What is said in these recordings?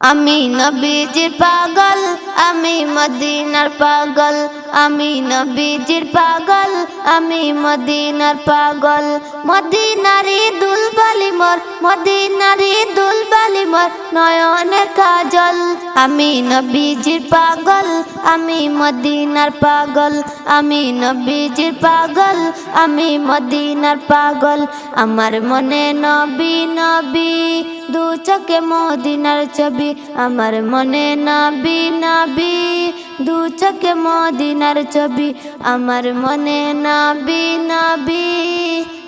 আমি নবীজির পাগল, আমি মদিনার পাগল। আমি নবীজির পাগল, আমি মদিনার পাগল। মদিনারি দুলবালি মোর, মদিনারি দুলবালি নয়নের কাজল। আমি নবীজির পাগল, আমি মদিনার পাগল। আমি নবীজির পাগল, আমি মদিনার পাগল। আমার মনে নবী নবী, দু চোখে মদিনার ছবি আমার মনে নবী নবী, দু চোখে মদিনার ছবি। আমার মনে নবী নবী,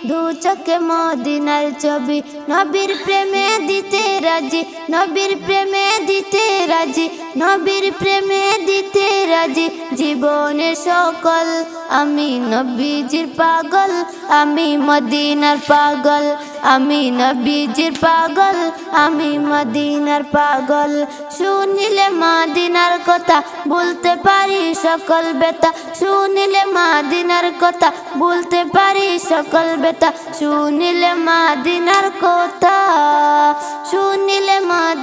দু চোখে মদিনার ছবি। নবীর প্রেমে দিতে রাজি, নবীর প্রেমে দিতে রাজি, নবীর প্রেমে দিতে রাজি। জীবনের সকল, আমি নবীজির পাগল, আমি মদিনার পাগল। আমি নবীজির পাগল, আমি মদিনার পাগল। শুনিলে মাদিনার কথা বলতে পারি সকল বেতা। শুনিলে মাদিনার কথা বলতে পারি সকল বেতা। শুনিলে মাদিনার কথা, শুনিলে মাদিনার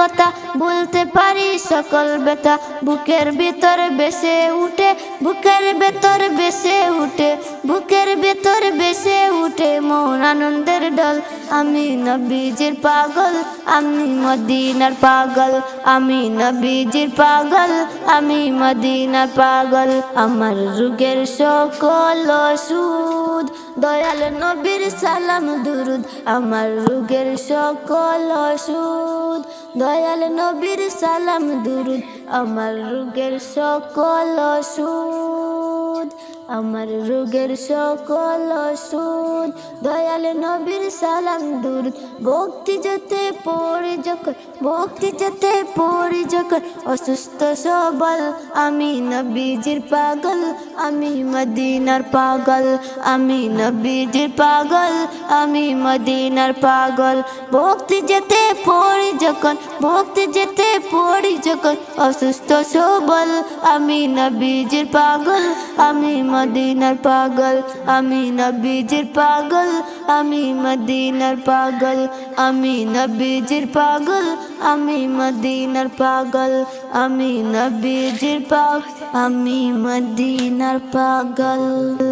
কথা বলতে পারি, সকল বেতা বুকের ভিতর বেসে উঠে, বুকের ভেতর বেসে উঠে, বুকের ভেতর বেসে উঠে মন আনন্দের ডল আমি নবীজির পাগল, আমি মদিনার পাগল, আমি নবীজির পাগল, আমি মদিনার পাগল, আমার রুগের সকল ওষুধ দয়াল নবীর সালাম, দুরুদ আমার রোগের সকল ওষুধ। দয়াল নবীর সালাম, দুরুদ আমার রোগের সকল ওষুধ। আমার রোগের সকল ওষুধ। দয়াল নবীর সালাম দূর। ভক্তি যেতে পড়ে যখন ভক্তি যেতে পড়ে যখন অসুস্থ সবল, আমি নবীজির পাগল, আমি মদিনার পাগল, আমি নবীজির পাগল, আমি মদিনার পাগল। ভক্তি যেতে পড়ি যখন ভক্তি যেতে পড়ি, যখন অসুস্থ সবল, আমি নবীজির পাগল, আমি মদিনার পাগল, আমি নবীজির পাগল, আমি মদিনার পাগল, আমি নবীজির পাগল, আমি মদিনার পাগল, আমি নবীজির পাগল, আমি মদিনার পাগল।